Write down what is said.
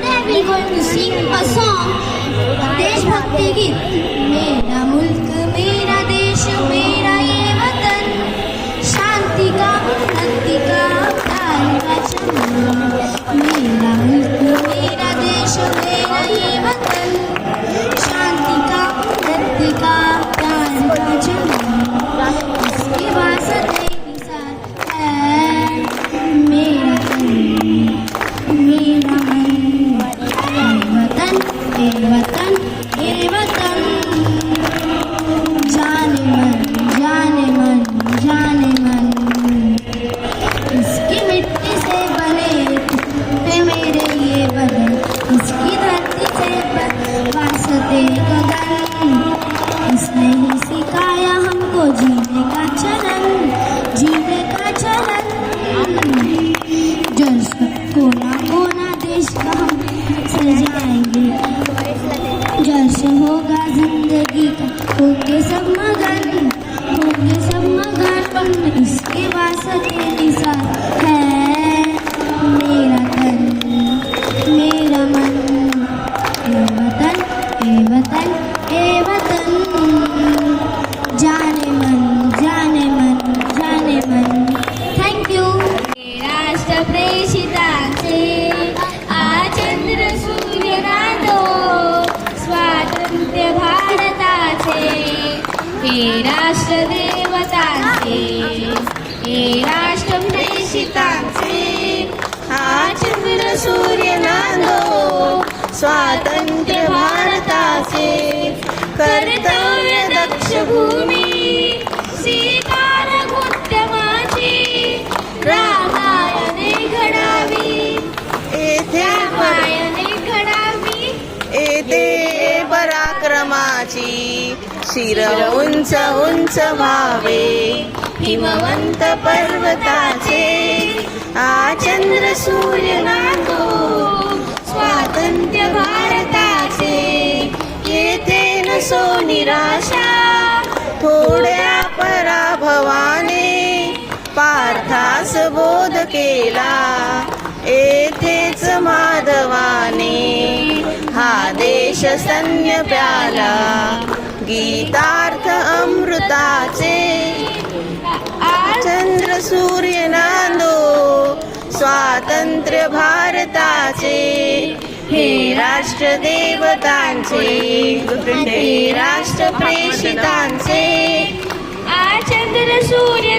today we are going to sing a song, Deshbhakti Git. वास्ते गगन इसने ही सिखाया हमको जीने का चलन जीने का चलन जल कोना कोना देश का हम सजाएँगे से होगा ज़िंदगी का होंगे सब मगन होंगे सब मगन इसके वास्ते निसार राष्ट्रदेवतांचे हे राष्ट्रप्रेषितांचे आचंद्र सूर्य नांदो स्वातंत्र्य भारताचे. कर्तव्य दक्ष भूमी सीतार उद्यमाची रामायणे घडावी येथे रामायणे घडावी. येथे माझी शिर उंच उंच व्हावे. हिमवंत पर्वताचे. आचंद्र सूर्य नांदो स्वातंत्र्य भारताचे. येते नसो निराशा. थोड्या पराभवाने पार्थास बोध केला. येथे देश प्याला गीतार्थ अमृताचे. चंद्र सूर्य नांदो स्वातंत्र्य भारताचे. हे राष्ट्र देवतांचे हे राष्ट्र प्रेषितांचे. चंद्र सूर्य